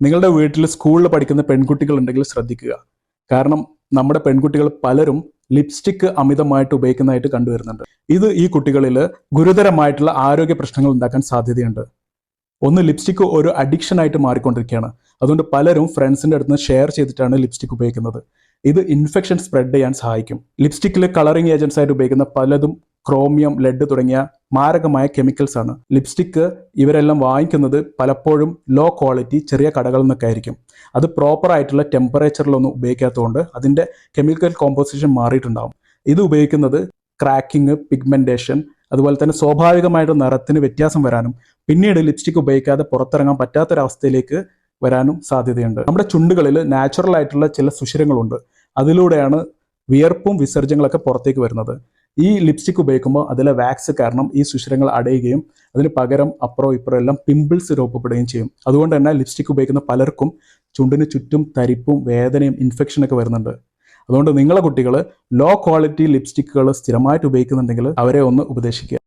നിങ്ങളുടെ വീട്ടിൽ സ്കൂളിൽ പഠിക്കുന്ന പെൺകുട്ടികൾ ഉണ്ടെങ്കിൽ ശ്രദ്ധിക്കുക. കാരണം നമ്മുടെ പെൺകുട്ടികൾ പലരും ലിപ്സ്റ്റിക് അമിതമായിട്ട് ഉപയോഗിക്കുന്നതായിട്ട് കണ്ടുവരുന്നുണ്ട് ഇത് ഈ കുട്ടികളിൽ ഗുരുതരമായിട്ടുള്ള ആരോഗ്യ പ്രശ്നങ്ങൾ ഉണ്ടാക്കാൻ സാധ്യതയുണ്ട്. ഒന്ന് ലിപ്സ്റ്റിക് ഒരു അഡിക്ഷൻ ആയിട്ട് മാറിക്കൊണ്ടിരിക്കുകയാണ്. അതുകൊണ്ട് പലരും ഫ്രണ്ട്സിന്റെ അടുത്ത് നിന്ന് ഷെയർ ചെയ്തിട്ടാണ് ലിപ്സ്റ്റിക് ഉപയോഗിക്കുന്നത്. ഇത് ഇൻഫെക്ഷൻ സ്പ്രെഡ് ചെയ്യാൻ സഹായിക്കും. ലിപ്സ്റ്റിക്കിൽ കളറിംഗ് ഏജൻസ് ആയിട്ട് ഉപയോഗിക്കുന്ന പലതും ക്രോമിയം ലെഡ് തുടങ്ങിയ മാരകമായ കെമിക്കൽസ് ആണ്. ലിപ്സ്റ്റിക്ക് ഇവരെല്ലാം വാങ്ങിക്കുന്നത് പലപ്പോഴും ലോ ക്വാളിറ്റി ചെറിയ കടകളിൽ നിന്നൊക്കെ ആയിരിക്കും. അത് പ്രോപ്പർ ആയിട്ടുള്ള ടെമ്പറേച്ചറിലൊന്നും ഉപയോഗിക്കാത്തതുകൊണ്ട് അതിന്റെ കെമിക്കൽ കോമ്പോസിഷൻ മാറിയിട്ടുണ്ടാകും ഇത് ഉപയോഗിക്കുന്നത് ക്രാക്കിംഗ് പിഗ്മെന്റേഷൻ അതുപോലെ തന്നെ സ്വാഭാവികമായിട്ട് നിറത്തിന് വ്യത്യാസം വരാനും പിന്നീട് ലിപ്സ്റ്റിക് ഉപയോഗിക്കാതെ പുറത്തിറങ്ങാൻ പറ്റാത്തൊരവസ്ഥയിലേക്ക് വരാനും സാധ്യതയുണ്ട്. നമ്മുടെ ചുണ്ടുകളിൽ നാച്ചുറൽ ആയിട്ടുള്ള ചില സുഷിരങ്ങളുണ്ട്. അതിലൂടെയാണ് വിയർപ്പും വിസർജ്യങ്ങളൊക്കെ പുറത്തേക്ക് വരുന്നത്. ഈ ലിപ്സ്റ്റിക് ഉപയോഗിക്കുമ്പോൾ അതിലെ വാക്സ് കാരണം ഈ സുഷിരങ്ങൾ അടയുകയും അതിന് പകരം അപ്പുറം ഇപ്പുറം എല്ലാം പിമ്പിൾസ് രൂപപ്പെടുകയും ചെയ്യും. അതുകൊണ്ട് തന്നെ ലിപ്സ്റ്റിക് ഉപയോഗിക്കുന്ന പലർക്കും ചുണ്ടിന് ചുറ്റും തരിപ്പും വേദനയും ഇൻഫെക്ഷനൊക്കെ വരുന്നുണ്ട്. അതുകൊണ്ട് നിങ്ങളെ കുട്ടികൾ ലോ ക്വാളിറ്റി ലിപ്സ്റ്റിക്കുകൾ സ്ഥിരമായിട്ട് ഉപയോഗിക്കുന്നുണ്ടെങ്കിൽ അവരെ ഒന്ന് ഉപദേശിക്കുക.